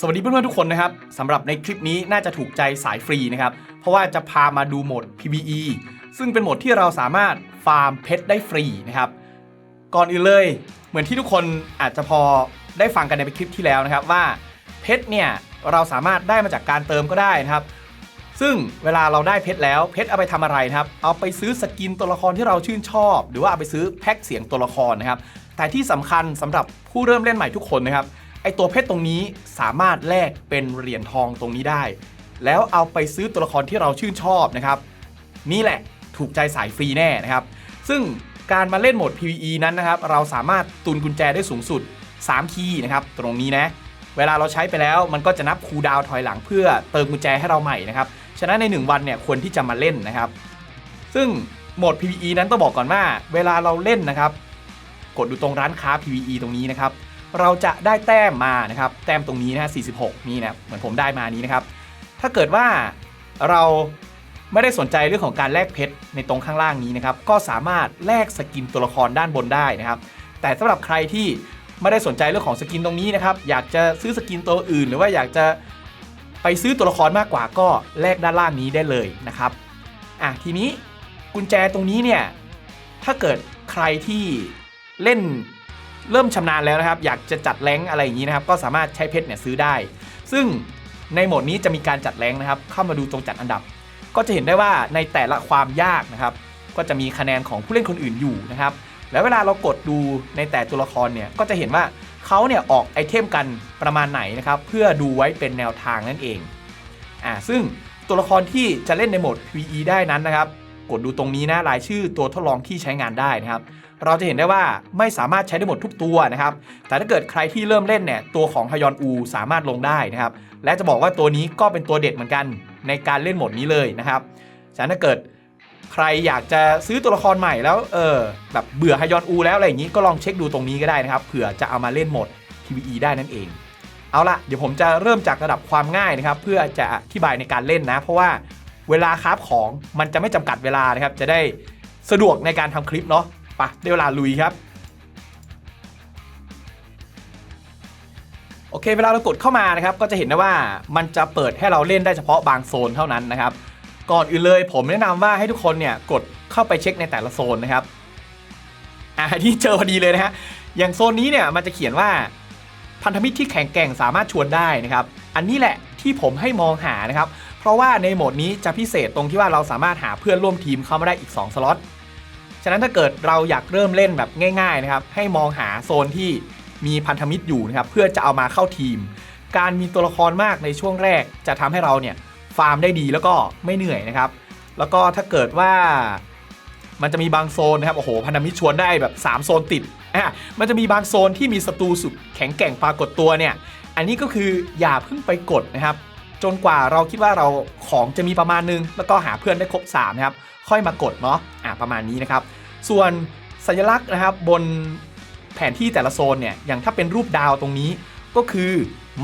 สวัสดีเพื่อนๆทุกคนนะครับสำหรับในคลิปนี้น่าจะถูกใจสายฟรีนะครับ เพราะว่าจะพามาดูโหมด PVE ซึ่งเป็นโหมดที่เราสามารถฟาร์มเพชรได้ฟรีนะครับ ก่อนอื่นเลย เหมือนที่ทุกคนอาจจะพอได้ฟังกันในคลิปที่แล้วนะครับว่าเพชรเนี่ยเราสามารถได้มาจากการเติมก็ได้นะครับ ซึ่งเวลาเราได้เพชรแล้วเพชรเอาไปทำอะไรนะครับ เอาไปซื้อสกินตัวละครที่เราชื่นชอบ หรือว่าเอาไปซื้อแพ็คเสียงตัวละครนะครับ แต่ที่สำคัญสำหรับผู้เริ่มเล่นใหม่ทุกคนนะครับ ไอตัวเพชรตรงนี้สามารถแลกเป็นเหรียญทองตรงนี้ได้ แล้วเอาไปซื้อตัวละครที่เราชื่นชอบนะครับ นี่แหละถูกใจสายฟรีแน่นะครับ ซึ่งการมาเล่นโหมด PVE นั้นนะครับ เราสามารถตุนกุญแจได้สูงสุด 3 คีย์นะครับ ตรงนี้นะ เวลาเราใช้ไปแล้วมันก็จะนับคูดาวถอยหลังเพื่อเติมกุญแจให้เราใหม่นะครับ ฉะนั้นใน 1 วันเนี่ยควรที่จะมาเล่นนะครับ ซึ่งโหมด PVE นั้นต้องบอกก่อนว่า เวลาเราเล่นนะครับ กดดูตรงร้านค้า PVE ตรงนี้นะครับ เราจะได้แต้มมานะครับ แต้มตรงนี้นะฮะ46 นี่นะเหมือนผมได้มานี้นะครับ ถ้าเกิดว่าเราไม่ได้สนใจเรื่องของการแลกเพชรในตรงข้างล่างนี้นะครับ ก็สามารถแลกสกินตัวละครด้านบนได้นะครับ แต่สำหรับใครที่ไม่ได้สนใจเรื่องของสกินตรงนี้นะครับ อยากจะซื้อสกินตัวอื่น หรือว่าอยากจะไปซื้อตัวละครมากกว่าก็แลกด้านล่างนี้ได้เลยนะครับ อะทีนี้กุญแจตรงนี้เนี่ย ถ้าเกิดใครที่เล่น เริ่มชำนาญแล้วนะครับ อยากจะจัดแรงอะไรอย่างนี้นะครับ ก็สามารถใช้เพชรเนี่ยซื้อได้ ซึ่งในโหมดนี้จะมีการจัดแรงนะครับ เข้ามาดูตรงจัดอันดับ ก็จะเห็นได้ว่าในแต่ละความยากนะครับ ก็จะมีคะแนนของผู้เล่นคนอื่นอยู่นะครับ แล้วเวลาเรากดดูในแต่ตัวละครเนี่ยก็จะเห็นว่าเขาเนี่ยออกไอเทมกันประมาณไหนนะครับ เพื่อดูไว้เป็นแนวทางนั่นเองอ่าซึ่งตัวละครที่จะเล่นในโหมด PVE ได้นั้นนะครับ กดดูตรงนี้นะรายชื่อตัวทดลองที่ใช้งานได้นะครับ เราจะเห็นได้ว่าไม่สามารถใช้ได้หมดทุกตัวนะครับ แต่ถ้าเกิดใครที่เริ่มเล่นเนี่ยตัวของฮยอนอูสามารถลงได้นะครับ และจะบอกว่าตัวนี้ก็เป็นตัวเด็ดเหมือนกันในการเล่นหมดนี้เลยนะครับฉะนั้นถ้าเกิดใครอยากจะซื้อตัวละครใหม่แล้วเออแบบเบื่อฮยอนอูแล้วอะไรอย่างนี้ก็ลองเช็คดูตรงนี้ก็ได้นะครับเผื่อจะเอามาเล่นหมด PVE ได้นั่นเองเอาละเดี๋ยวผมจะเริ่มจากระดับความง่ายนะครับ เพื่อจะอธิบายในการเล่นนะ เพราะว่า เวลาคราฟของมันจะไม่จำกัดเวลานะครับ จะได้สะดวกในการทำคลิปเนาะปะได้เวลาลุยครับ โอเคเวลาเรากดเข้ามานะครับ ก็จะเห็นได้ว่ามันจะเปิดให้เราเล่นได้เฉพาะบางโซนเท่านั้นนะครับ ก่อนอื่นเลยผมแนะนำว่าให้ทุกคนเนี่ยกดเข้าไปเช็คในแต่ละโซนนะครับอ่าที่เจอพอดีเลยนะฮะอย่างโซนนี้เนี่ยมันจะเขียนว่าพันธมิตรที่แข็งแกร่งสามารถชวนได้นะครับ อันนี้แหละที่ผมให้มองหานะครับ ราะว่าในโหมดนี้จะพิเศษตรงที่ว่าเราสามารถหาเพื่อนร่วมทีมเข้ามาได้อีก 2 สล็อต ฉะนั้นถ้าเกิดเราอยากเริ่มเล่นแบบง่ายๆนะครับ ให้มองหาโซนที่มีพันธมิตรอยู่นะครับ เพื่อจะเอามาเข้าทีม การมีตัวละครมากในช่วงแรก จะทำให้เราเนี่ยฟาร์มได้ดีแล้วก็ไม่เหนื่อยนะครับ แล้วก็ถ้าเกิดว่ามันจะมีบางโซนนะครับโอ้โหพันธมิตรชวนได้แบบ 3 โซนติดอะมันจะมีบางโซนที่มีศัตรูสุดแข็งแกร่งปรากฏตัวเนี่ย อันนี้ก็คืออย่าเพิ่งไปกดนะครับ จนกว่าเราคิดว่าเราของจะมีประมาณนึง แล้วก็หาเพื่อนได้ครบ3นะครับค่อยมากดเนาะอะประมาณนี้นะครับ ส่วนสัญลักษณ์นะครับบนแผนที่แต่ละโซนเนี่ยอย่างถ้าเป็นรูปดาวตรงนี้ก็คือ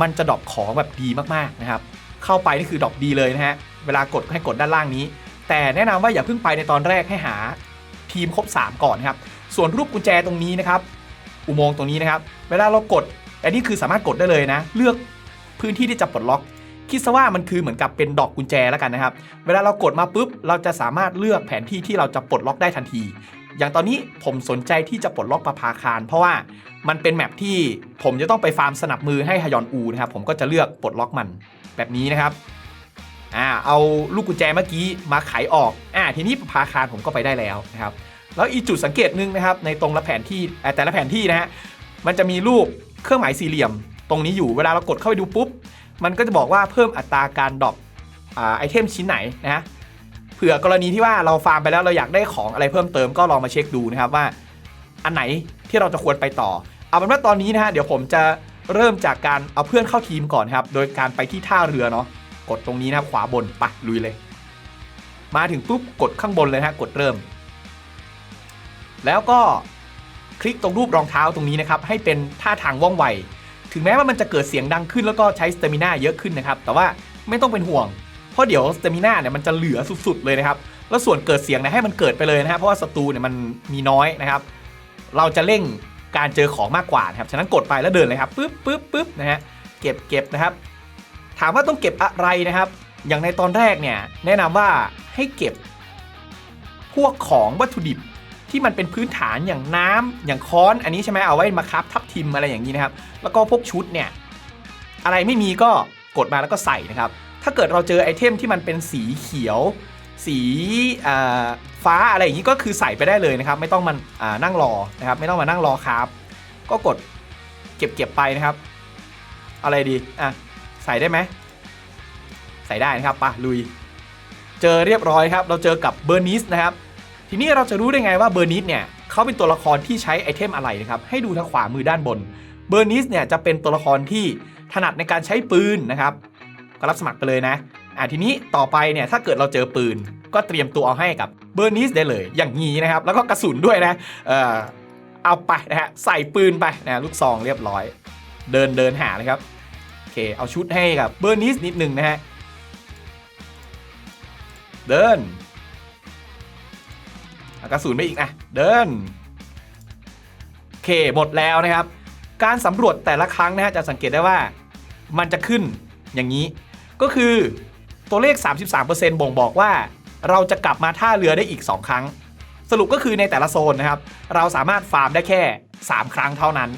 มันจะดรอปของแบบดีมากๆนะครับ เข้าไปนี่คือดรอปดีเลยนะฮะเวลากดให้กดด้านล่างนี้ แต่แนะนำว่าอย่าเพิ่งไปในตอนแรกให้หาทีมครบ 3 ก่อนนครับ ส่วนรูปกุญแจตรงนี้นะครับ อุโมงค์ตรงนี้นะครับ เวลาเรากดอันนี้คือสามารถกดได้เลยนะ เลือกพื้นที่ที่จะปลดล็อก คิดซะว่ามันคือเหมือนกับเป็นดอกกุญแจแล้วกันนะครับ เวลาเรากดมาปุ๊บ เราจะสามารถเลือกแผนที่ที่เราจะปลดล็อกได้ทันที อย่างตอนนี้ผมสนใจที่จะปลดล็อกประภาคาร เพราะว่ามันเป็นแมปที่ผมจะต้องไปฟาร์มสนับมือให้ฮยอนอูนะครับ ผมก็จะเลือกปลดล็อกมันแบบนี้นะครับอ่าเอาลูกกุญแจเมื่อกี้มาไขออกอ่าทีนี้ประภาคารผมก็ไปได้แล้วนะครับแล้วอีจุดสังเกตหนึ่งนะครับในตรงละแผนที่เออแต่ละแผนที่นะฮะมันจะมีรูปเครื่องหมายสี่เหลี่ยม ตรงนี้อยู่เวลาเรากดเข้าไปดูปุ๊บ มันก็จะบอกว่าเพิ่มอัตราการดรอปไอเทมชิ้นไหนนะเผื่อกรณีที่ว่าเราฟาร์มไปแล้วเราอยากได้ของอะไรเพิ่มเติมก็ลองมาเช็คดูนะครับว่า อันไหนที่เราจะควรไปต่อ เอาเป็นว่าตอนนี้นะฮะเดี๋ยวผมจะเริ่มจากการเอาเพื่อนเข้าทีมก่อนครับ โดยการไปที่ท่าเรือเนาะกดตรงนี้นะครับขวาบนไปลุยเลย มาถึงปุ๊บกดข้างบนเลยนะกดเริ่ม แล้วก็คลิกตรงรูปรองเท้าตรงนี้นะครับให้เป็นท่าทางว่องไว ถึงแม้ว่ามันจะเกิดเสียงดังขึ้นแล้วก็ใช้สเตมิน่าเยอะขึ้นนะครับ แต่ว่าไม่ต้องเป็นห่วง เพราะเดี๋ยวสเตมิน่าเนี่ยมันจะเหลือสุดๆเลยนะครับ แล้วส่วนเกิดเสียงเนี่ยให้มันเกิดไปเลยนะฮะเพราะว่าศัตรูเนี่ยมันมีน้อยนะครับ เราจะเร่งการเจอของมากกว่านะครับ ฉะนั้นกดไปแล้วเดินเลยครับปึ๊บปึ๊บปึ๊บนะฮะ เก็บเก็บนะครับ ถามว่าต้องเก็บอะไรนะครับ อย่างในตอนแรกเนี่ยแนะนำว่าให้เก็บพวกของวัตถุดิบ ที่มันเป็นพื้นฐานอย่างน้ำอย่างค้อนอันนี้ใช่ไหมเอาไว้มาครับทับทิมอะไรอย่างนี้นะครับ แล้วก็พวกชุดเนี่ยอะไรไม่มีก็กดมาแล้วก็ใส่นะครับ ถ้าเกิดเราเจอไอเทมที่มันเป็นสีเขียว สีฟ้าอะไรอย่างนี้ก็คือใส่ไปได้เลยนะครับ ไม่ต้องมันนั่งรอนะครับ ไม่ต้องมานั่งรอครับ ก็กดเก็บเก็บไปนะครับ อะไรดีอะใส่ได้ไหมใส่ได้นะครับปะลุย เจอเรียบร้อยครับ เราเจอกับเบอร์นิสนะครับ ทีนี้เราจะรู้ได้ไงว่าเบอร์นิสเนี่ยเขาเป็นตัวละครที่ใช้ไอเทมอะไรนะครับ ให้ดูทางขวามือด้านบน เบอร์นิสเนี่ยจะเป็นตัวละครที่ถนัดในการใช้ปืนนะครับก็รับสมัครไปเลยนะอ่าทีนี้ต่อไปเนี่ยถ้าเกิดเราเจอปืน ก็เตรียมตัวเอาให้กับเบอร์นิสได้เลย อย่างนี้นะครับ แล้วก็กระสุนด้วยนะเออเอาไปนะฮะใส่ปืนไปนะลูกซองเรียบร้อย เดินเดินหาเลยครับโอเคเอาชุดให้กับเบอร์นิสนิดหนึ่งนะฮะเดิน กระสุนไปอีกอะเดินโอเคหมดแล้วนะครับ การสำรวจแต่ละครั้งนะฮะจะสังเกตได้ว่ามันจะขึ้นอย่างนี้ ก็คือตัวเลข 33%บ่งบอกว่า เราจะกลับมาท่าเรือได้อีก 2 ครั้ง สรุปก็คือในแต่ละโซนนะครับ เราสามารถฟาร์มได้แค่ 3 ครั้งเท่านั้น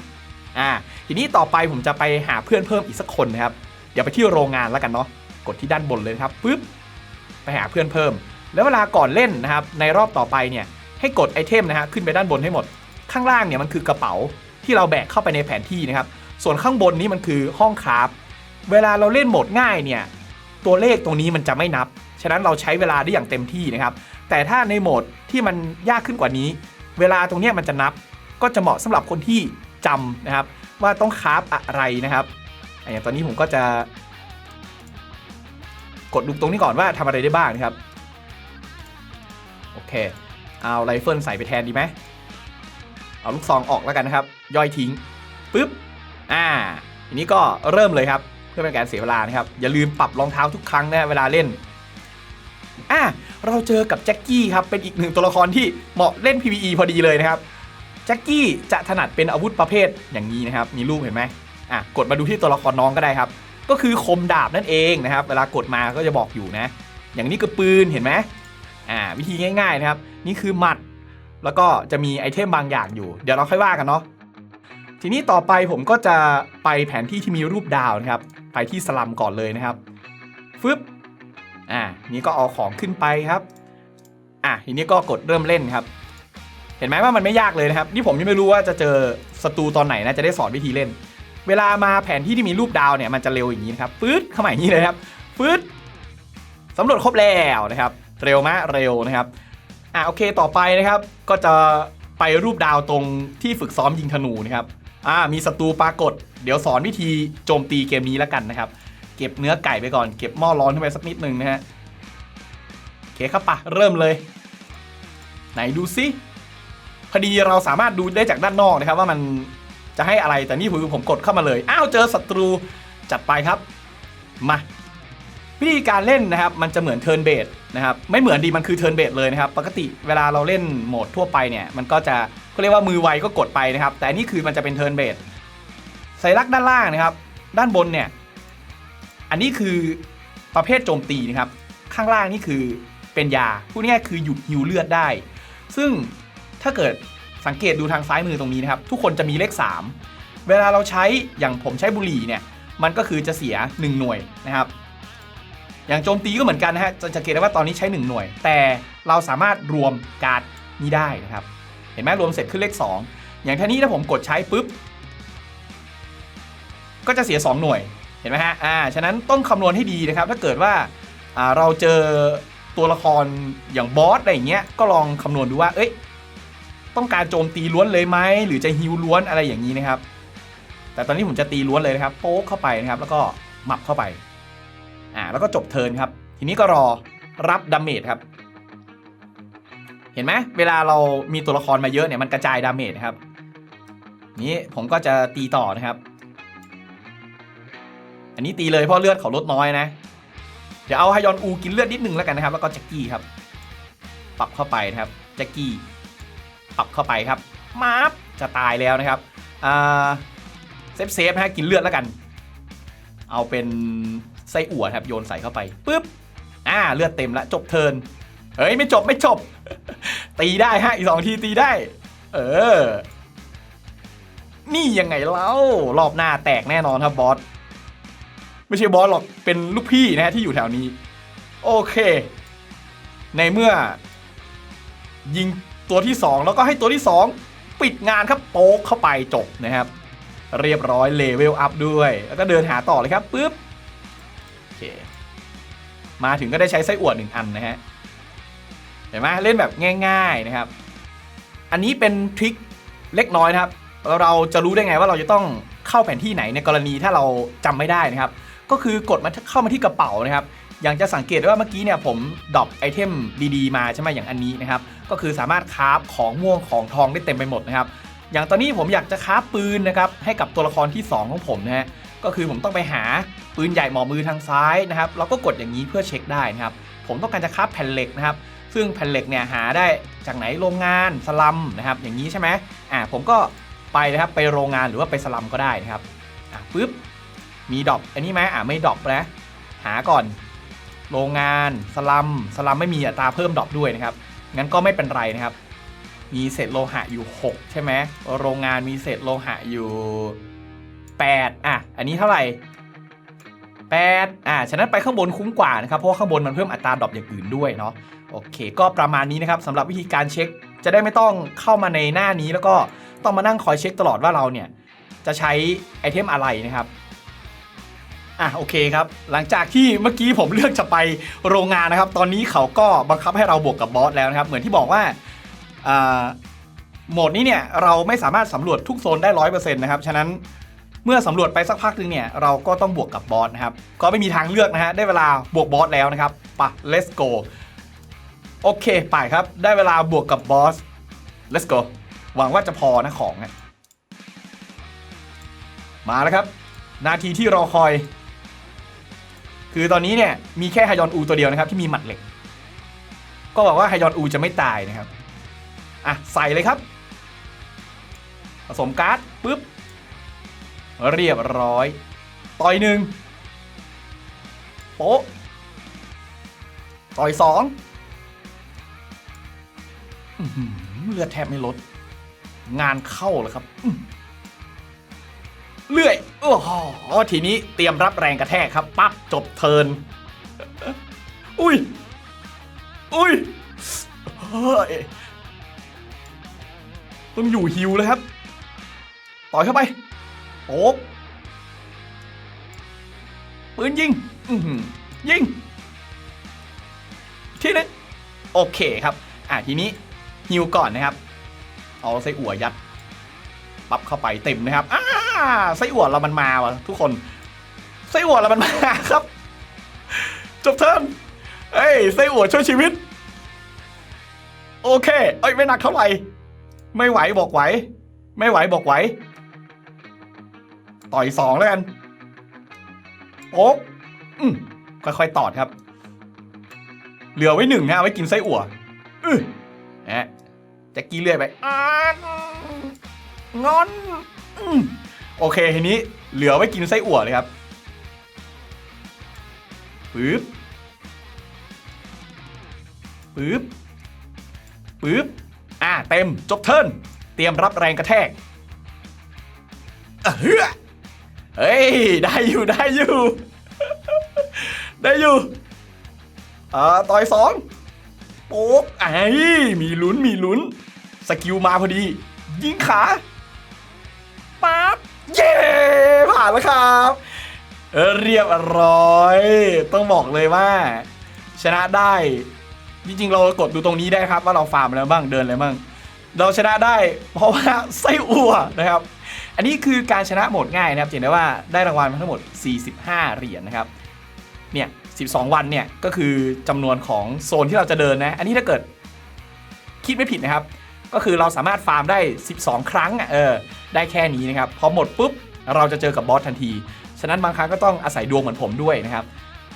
อ่าทีนี้ต่อไปผมจะไปหาเพื่อนเพิ่มอีกสักคนนะครับ เดี๋ยวไปที่โรงงานแล้วกันเนาะกดที่ด้านบนเลยครับปึ๊บไปหาเพื่อนเพิ่ม แล้วเวลาก่อนเล่นนะครับในรอบต่อไปเนี่ยให้กดไอเทมนะฮะขึ้นไปด้านบนให้หมด ข้างล่างเนี่ยมันคือกระเป๋าที่เราแบกเข้าไปในแผนที่นะครับส่วนข้างบนนี้มันคือห้องคราฟเวลาเราเล่นโหมดง่ายเนี่ยตัวเลขตรงนี้มันจะไม่นับ ฉะนั้นเราใช้เวลาได้อย่างเต็มที่นะครับ แต่ถ้าในโหมดที่มันยากขึ้นกว่านี้ เวลาตรงนี้มันจะนับ ก็จะเหมาะสำหรับคนที่จำนะครับ ว่าต้องคราฟอะไรนะครับอะอย่างตอนนี้ผมก็จะ กดดูตรงนี้ก่อนว่าทำอะไรได้บ้างนะครับ โอเค เอาไรเฟิลใส่ไปแทนดีไหมเอาลูกซองออกแล้วกันนะครับ ย่อยทิ้งปุ๊บอ่าทีนี้ก็เริ่มเลยครับ เพื่อเป็นการเสียเวลานะครับ อย่าลืมปรับรองเท้าทุกครั้งนะเวลาเล่นอ่าเราเจอกับแจ็คกี้ครับเป็นอีกหนึ่งตัวละครที่เหมาะเล่น PVE พอดีเลยนะครับแจ็คกี้จะถนัดเป็นอาวุธประเภทอย่างนี้นะครับ มีรูปเห็นไหมอะกดมาดูที่ตัวละครน้องก็ได้ครับ ก็คือคมดาบนั่นเองนะครับ เวลากดมาก็จะบอกอยู่นะ อย่างนี้คือปืนเห็นไหม อ่าวิธีง่ายๆนะครับ นี่คือหมัด แล้วก็จะมีไอเทมบางอย่างอยู่ เดี๋ยวเราค่อยว่ากันเนาะทีนี้ต่อไปผมก็จะไปแผนที่ที่มีรูปดาวนะครับ ไปที่สลัมก่อนเลยนะครับฟึบอ่านี่ก็เอาของขึ้นไปครับอะทีนี้ก็กดเริ่มเล่นครับ เห็นไหมว่ามันไม่ยากเลยนะครับ นี่ผมยังไม่รู้ว่าจะเจอศัตรูตอนไหนนะจะได้สอนวิธีเล่น เวลามาแผนที่ที่มีรูปดาวเนี่ยมันจะเร็วอย่างนี้นะครับฟืดเข้ามาอย่างนี้เลยครับฟืดสำรวจครบแล้วนะครับ เร็วมากเร็วนะครับอะโอเคต่อไปนะครับ ก็จะไปรูปดาวตรงที่ฝึกซ้อมยิงธนูนะครับอ่ามีศัตรูปรากฏ เดี๋ยวสอนวิธีโจมตีเกมนี้แล้วกันนะครับ เก็บเนื้อไก่ไปก่อนเก็บหม้อร้อนขึ้นไปสักนิดนึงนะฮะโอเคครับปะเริ่มเลย ไหนดูซิพอดีเราสามารถดูได้จากด้านนอกนะครับ ว่ามันจะให้อะไรแต่นี่ผมผมกดเข้ามาเลย อ้าวเจอศัตรูจัดไปครับ มา วิธีการเล่นนะครับมันจะเหมือนเทิร์นเบดนะครับไม่เหมือนดีมันคือเทิร์นเบดเลยนะครับ ปกติเวลาเราเล่นโหมดทั่วไปเนี่ยมันก็จะเขาเรียกว่ามือไวก็กดไปนะครับ แต่นี่คือมันจะเป็นเทิร์นเบดสัญลักษณ์ด้านล่างนะครับ ด้านบนเนี่ยอันนี้คือประเภทโจมตีนะครับ ข้างล่างนี่คือเป็นยาพูดง่ายคือหยุดฮิวเลือดได้ ซึ่งถ้าเกิดสังเกตดูทางซ้ายมือตรงนี้นะครับ ทุกคนจะมีเลข 3 เวลาเราใช้อย่างผมใช้บุหรี่เนี่ยมันก็คือจะเสีย 1 หน่วยนะครับ อย่างโจมตีก็เหมือนกันนะฮะจะสังเกตได้ว่าตอนนี้ใช้ 1 หน่วย แต่เราสามารถรวมการ์ดนี้ได้นะครับ เห็นไหมรวมเสร็จขึ้นเลข 2 อย่างท่านี้ถ้าผมกดใช้ปุ๊บ ก็จะเสีย 2 หน่วย เห็นไหมฮะ อ่า ฉะนั้นต้องคำนวณให้ดีนะครับ ถ้าเกิดว่าอ่าเราเจอตัวละครอย่างบอสอะไรอย่างเงี้ย ก็ลองคำนวณดูว่า เอ้ย ต้องการโจมตีล้วนเลยไหม หรือจะฮิวล้วนอะไรอย่างนี้นะครับ แต่ตอนนี้ผมจะตีล้วนเลยนะครับ โป๊กเข้าไปนะครับ แล้วก็หมับเข้าไป อ่าแล้วก็จบเทิร์นครับ ทีนี้ก็รอรับดาเมจครับ เห็นไหมเวลาเรามีตัวละครมาเยอะเนี่ยมันกระจายดาเมจนะครับ นี้ผมก็จะตีต่อนะครับ อันนี้ตีเลยเพราะเลือดเขาลดน้อยนะ เดี๋ยวเอาฮายอนอูกินเลือดนิดนึงแล้วกันนะครับ แล้วก็แจ็คกี้ครับ ปรับเข้าไปนะครับแจ็คกี้ปรับเข้าไปครับมาบจะตายแล้วนะครับเซฟเซฟนะฮะกินเลือดแล้วกัน เอาเป็น ไส้อั่วครับโยนใส่เข้าไปปุ๊บอ่าเลือดเต็มละจบเทินเฮ้ยไม่จบไม่จบ ตีได้ฮะอีกสองทีตีได้ เออ นี่ยังไงเล่ารอบหน้าแตกแน่นอนครับบอสไม่ใช่บอสหรอกเป็นลูกพี่นะฮะที่อยู่แถวนี้ โอเค ในเมื่อ ยิงตัวที่ 2 แล้วก็ให้ตัวที่ 2 ปิดงานครับโป๊กเข้าไปจบนะครับ เรียบร้อยเลเวลอัพด้วย แล้วก็เดินหาต่อเลยครับปุ๊บ เค มาถึงก็ได้ใช้ไส้อั่วหนึ่งอันนะฮะ เห็นไหมเล่นแบบง่าย ๆนะครับ อันนี้เป็นทริคเล็กน้อยนะครับ เราจะรู้ได้ไงว่าเราจะต้องเข้าแผนที่ไหนในกรณีถ้าเราจำไม่ได้นะครับ ก็คือกดมาเข้ามาที่กระเป๋านะครับอย่างจะสังเกตได้ว่าเมื่อกี้เนี่ยผมดรอปไอเทมดีๆ มาใช่ไหมอย่างอันนี้นะครับ ก็คือสามารถคราฟของม่วงของทองได้เต็มไปหมดนะครับ อย่างตอนนี้ผมอยากจะคราฟปืนนะครับให้กับตัวละครที่ 2 ของผมนะฮะ ก็คือผมต้องไปหาปืนใหญ่หมอมือทางซ้ายนะครับเราก็กดอย่างนี้เพื่อเช็คได้นะครับ ผมต้องการจะคาฟแผ่นเหล็กนะครับ ซึ่งแผ่นเหล็กเนี่ยหาได้จากไหนโรงงานสลัมนะครับ อย่างนี้ใช่ไหมอ่าผมก็ไปนะครับไปโรงงานหรือว่าไปสลัมก็ได้นะครับอะปุ๊บมีดรอปอันนี้ไหมอ่าไม่ดรอปนะหาก่อน โรงงานสลัมสลัมไม่มีอัตราเพิ่มดรอปด้วยนะครับงั้นก็ไม่เป็นไรนะครับ มีเศษโลหะอยู่ 6 ใช่ไหมโรงงานมีเศษโลหะอยู่ 8 อะ อันนี้เท่าไหร่ 8 อะ ฉะนั้นไปข้างบนคุ้มกว่านะครับ เพราะว่าข้างบนมันเพิ่มอัตราดรอปอย่างอื่นด้วยเนาะ โอเค ก็ประมาณนี้นะครับสำหรับวิธีการเช็ค จะได้ไม่ต้องเข้ามาในหน้านี้ แล้วก็ต้องมานั่งคอยเช็คตลอดว่าเราเนี่ย จะใช้ไอเทมอะไรนะครับอะโอเคครับ หลังจากที่เมื่อกี้ผมเลือกจะไปโรงงานนะครับ ตอนนี้เขาก็บังคับให้เราบวกกับบอสแล้วนะครับ เหมือนที่บอกว่าอ่าโหมดนี้เนี่ยเราไม่สามารถสำรวจทุกโซนได้ร้อยเปอร์เซ็นต์นะครับ ฉะนั้น เมื่อสำรวจไปสักพักหนึ่งเนี่ยเราก็ต้องบวกกับบอสนะครับ ก็ไม่มีทางเลือกนะฮะได้เวลาบวกบอสแล้วนะครับปะ let's go โอเคไปครับ ได้เวลาบวกกับบอส let's go หวังว่าจะพอนะของอะมาแล้วครับ นาทีที่รอคอย คือตอนนี้เนี่ยมีแค่ไฮยอนอูตัวเดียวนะครับ ที่มีหมัดเหล็ก ก็บอกว่าไฮยอนอูจะไม่ตายนะครับ อะ ใส่เลยครับ ผสมการ์ดปุ๊บ เรียบร้อย ต่อยหนึ่งโป๊ะต่อยสองเลือดแทบไม่ลด งานเข้าเลยครับเลื่อยโอ้โหทีนี้เตรียมรับแรงกระแทกครับ ปั๊บ จบเทิน อุ้ย อุ้ยเฮ้ยต้องอยู่ฮิวเลยครับ ต่อยเข้าไป โป๊บปืนยิงยิง ทีนี้โอเคครับ อะทีนี้ฮิวก่อนนะครับ เอาไส้อั่วยัด ปั๊บเข้าไปเต็มนะครับอ้าไส้อั่วเรามันมาวะทุกคน ไส้อั่วเรามันมาครับ จบเทิร์นเอ้ยไส้อั่วช่วยชีวิต โอเค เอ้ยไม่หนักเท่าไหร่ ไม่ไหวบอกไหว ไม่ไหวบอกไหว ต่อยสองแล้วกันโอ๊กอืมค่อยๆตอดครับ เหลือไว้หนึ่งนะไว้กินไส้อั่วอือนะจ็กกี้เลื่อยไปอางอนอืมโอเคทีนี้เหลือไว้กินไส้อั่วเลยครับปึ๊บปึ๊บปึ๊บอ่าเต็มจบเทิร์นเตรียมรับแรงกระแทกเฮ้ย เฮ้ย ได้อยู่ได้อยู่ ได้อยู่อ่าต่อยสองโป๊กไอ้มีลุ้นมีลุ้น สกิลมาพอดี ยิงขาปั๊บเย้ผ่านแล้วครับเออเรียบร้อย ต้องบอกเลยว่า ชนะได้ จริงๆ เรากดดูตรงนี้ได้ครับว่าเราฟาร์มอะไรบ้างเดินอะไรบ้าง เราชนะได้ เพราะว่าไส้อั่วนะครับ อันนี้คือการชนะโหมดง่ายนะครับเห็นได้ว่าได้รางวัลมาทั้งหมด 45 เหรียญนะครับเนี่ย 12 วันเนี่ยก็คือจำนวนของโซนที่เราจะเดินนะ อันนี้ถ้าเกิดคิดไม่ผิดนะครับ ก็คือเราสามารถฟาร์มได้ 12 ครั้งเออได้แค่นี้นะครับ พอหมดปุ๊บเราจะเจอกับบอสทันที ฉะนั้นบางครั้งก็ต้องอาศัยดวงเหมือนผมด้วยนะครับ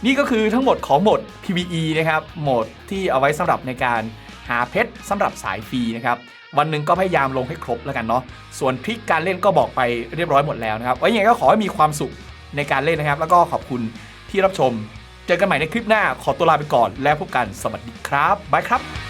นี่ก็คือทั้งหมดของโหมด PVE นะครับโหมดที่เอาไว้สำหรับในการหาเพชรสำหรับสายฟรีนะครับ วันหนึ่งก็พยายามลงให้ครบแล้วกันเนาะส่วนทริคการเล่นก็บอกไปเรียบร้อยหมดแล้วนะครับไว้ยังไงก็ขอให้มีความสุขในการเล่นนะครับ แล้วก็ขอบคุณที่รับชม เจอกันใหม่ในคลิปหน้าขอตัวลาไปก่อน แล้วพบกันสวัสดีครับบายครับ